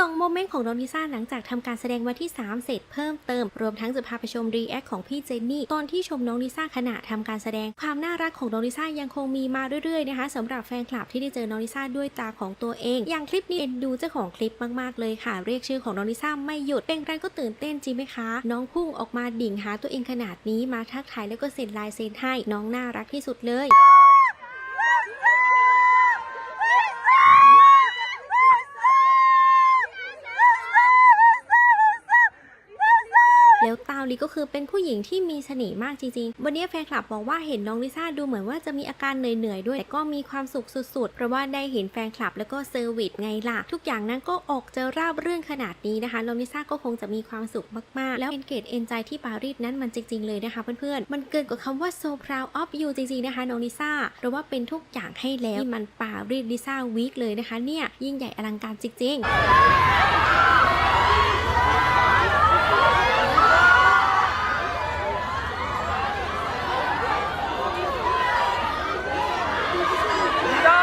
ส่งโมเมนต์ของน้องลิซ่าหลังจากทำการแสดงวันที่ 3 เสร็จเพิ่มเติม รวมทั้งจะพาไปชมรีแอคของพี่เจนนี่ ตอนที่ชมน้องลิซ่าขณะทำการแสดง ความน่ารักของน้องลิซ่ายังคงมีมาเรื่อยๆนะคะสำหรับแฟนคลับที่ได้เจอน้องลิซ่าด้วยตาของตัวเอง อย่างคลิปนี้เอ็นดูเจ้าของคลิปมากๆเลยค่ะ เรียกชื่อของน้องลิซ่าไม่หยุดเป็นไรก็ตื่นเต้นจริงไหมคะ น้องพุ่งออกมาดิ่งหาตัวเองขนาดนี้มาทักทายแล้วก็เซ็นลายเซ็นให้น้องน่ารักที่สุดเลย ล้วตาวลีก็คือเป็นผู้หญิงที่มีเสน่ห์มากจริงๆ วันนี้แฟนคลับบอกว่าเห็นน้องลิซ่าดูเหมือนว่าจะมีอาการเหนื่อยๆด้วย แต่ก็มีความสุขสุดๆ เพราะว่าได้เห็นแฟนคลับแล้วก็เซอร์วิสไงล่ะ ทุกอย่างนั้นก็ออกจะราบเรื่องขนาดนี้นะคะ น้องลิซ่าก็คงจะมีความสุขมากๆ แล้วเอนเกตเอนใจที่ปารีสนั้นมันจริงๆเลยนะคะเพื่อนๆ มันเกินกว่าคำว่า so proud of you จริงๆนะคะน้องลิซ่า เพราะว่าเป็นทุกอย่างให้แล้วนี่มันปารีสลิซ่าวีคเลยนะคะเนี่ย ยิ่งใหญ่อลังการจริงๆ ด้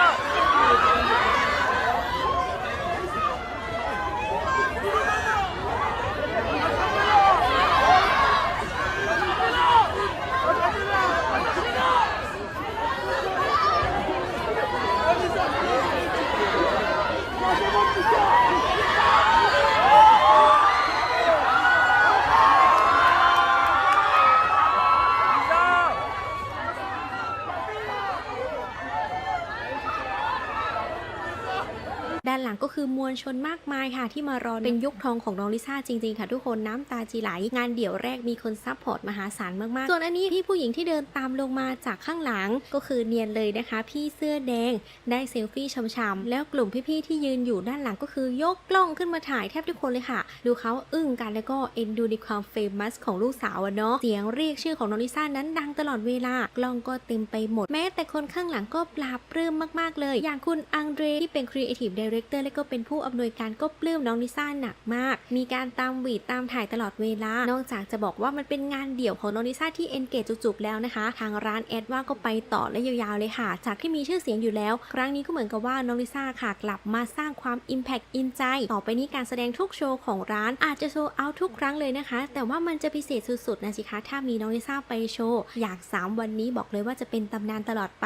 านหลังก็คือมวลชนมากมายค่ะ ที่มารอเป็นยุคทองของน้องลิซ่าจริงๆ ค่ะทุกคนน้ำตาจีไหล งานเดี่ยวแรกมีคนซัพพอร์ตมหาศาลมากๆ ส่วนอันนี้พี่ผู้หญิงที่เดินตามลงมาจากข้างหลังก็คือเนียนเลยนะคะ พี่เสื้อแดงได้เซลฟี่ช้ำๆแล้วกลุ่มพี่ๆที่ยืนอยู่ด้านหลังก็คือยกกล้องขึ้นมาถ่ายแทบทุกคนเลยค่ะ ดูเขาอึ้งกันแล้วก็เอ็นดูในความเฟมัสของลูกสาวอะเนาะเสียงเรียกชื่อของน้องลิซ่านั้นดังตลอดเวลากล้องก็เต็มไปหมด แม้แต่คนข้างหลังก็ปลาบปลื้มมากๆเลย อย่างคุณอังเดรที่เป็น Creative Director และก็เป็นผู้อำนวยการก็ปลื้มน้องลิซ่าหนักมาก มีการตามวีดตามถ่ายตลอดเวลา นอกจากจะบอกว่ามันเป็นงานเดี่ยวของน้องลิซ่าที่เอนเกจจุกๆแล้วนะคะ ทางร้านแอดว่าก็ไปต่อและยาวๆเลยค่ะ จากที่มีชื่อเสียงอยู่แล้ว ครั้งนี้ก็เหมือนกับว่าน้องลิซ่าค่ะกลับมาสร้างความ Impact อินใจ ต่อไปนี้การแสดงทุกโชว์ของร้านอาจจะโชว์เอาทุกครั้งเลยนะคะ แต่ว่ามันจะพิเศษสุดๆนะสิคะถ้ามีน้องลิซ่าไปโชว์อยาก 3 วันนี้บอกเลยว่าจะเป็นตำนานตลอดไป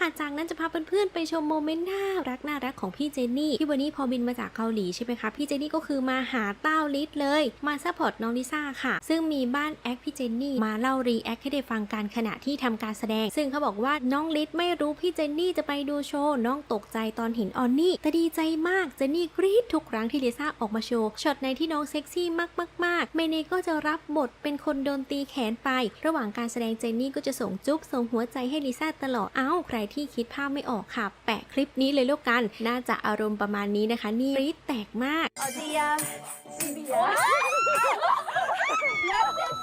ค่ะ จากนั้นจะพาเพื่อนๆไปชมโมเมนต์น่ารักน่ารักของพี่เจนนี่ที่วันนี้พอบินมาจากเกาหลีใช่ไหมคะ พี่เจนนี่ก็คือมาหาเต้าลิศเลย มาซัพพอร์ตน้องลิซ่าค่ะ ซึ่งมีบ้านแอคพี่เจนนี่มาเล่ารีแอคให้ได้ฟังกันขณะที่ทำการแสดง ซึ่งเขาบอกว่าน้องลิศไม่รู้พี่เจนนี่จะไปดูโชว์น้องตกใจตอนเห็นออนนี่แต่ดีใจมากเจนนี่กรี๊ดทุกครั้งที่ลิซ่าออกมาโชว์ช็อตในที่น้องเซ็กซี่มากๆๆเมเนก็จะรับบทเป็นคนโดนตีแขนไป ระหว่างการแสดงเจนนี่ก็จะส่งจุ๊บส่งหัวใจให้ลิซ่าตลอดเอ้าใครที่คิดภาพไม่ออกค่ะ แปะคลิปนี้เลยแล้วกัน น่าจะอารมณ์ประมาณนี้นะคะ นี่รีแตกมากออดียาซิมบิยา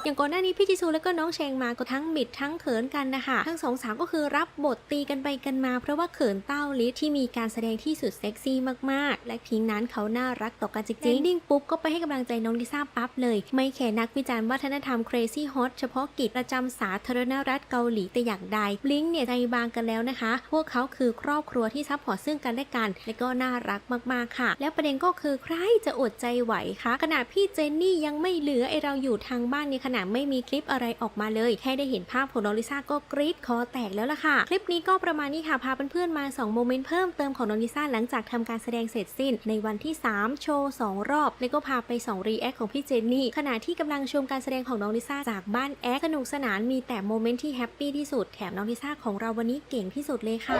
อย่างก่อนหน้านี้พี่จิซูและก็น้องเชงมาก็ทั้งบิดทั้งเขินกันนะคะทั้งสองสาวก็คือรับบทตีกันไปกันมา เพราะว่าเขินเต้าลิที่มีการแสดงที่สุดเซ็กซี่มากๆ และพิงนั้นเขาน่ารักต่อกันจริงๆดิ้งปุ๊บก็ไปให้กำลังใจน้องลิซ่าปั๊บเลย ไม่แค่นักวิจารณ์วัฒนธรรม crazy hot เฉพาะกิจประจำสาธารณรัฐเกาหลีแต่อย่างใดบลิงเนี่ยใจบางกันแล้วนะคะ พวกเขาคือครอบครัวที่ซัพพอร์ตซึ่งกันและกัน และก็น่ารักมากๆค่ะ แล้วประเด็นก็คือใครจะอดใจไหวคะขนาดพี่เจนนี่ยังไม่เหลือไอเราอยู่ทางบ้านในขณะไม่มีคลิปอะไรออกมาเลย แค่ได้เห็นภาพของน้องลิซ่าก็กรี๊ดคอแตกแล้วล่ะค่ะ คลิปนี้ก็ประมาณนี้ค่ะพาเพื่อนๆมา 2 โมเมนต์เพิ่มเติมของน้องลิซ่าหลังจากทำการแสดงเสร็จสิ้น ในวันที่ 3 โชว์ 2 รอบ แล้วก็พาไป 2 รีแอคของพี่เจนนี่ ขณะที่กำลังชมการแสดงของน้องลิซ่าจากบ้านแอคสนุกสนานมีแต่โมเมนต์ที่แฮปปี้ที่สุดแถมน้องลิซ่าของเราวันนี้เก่งที่สุดเลยค่ะ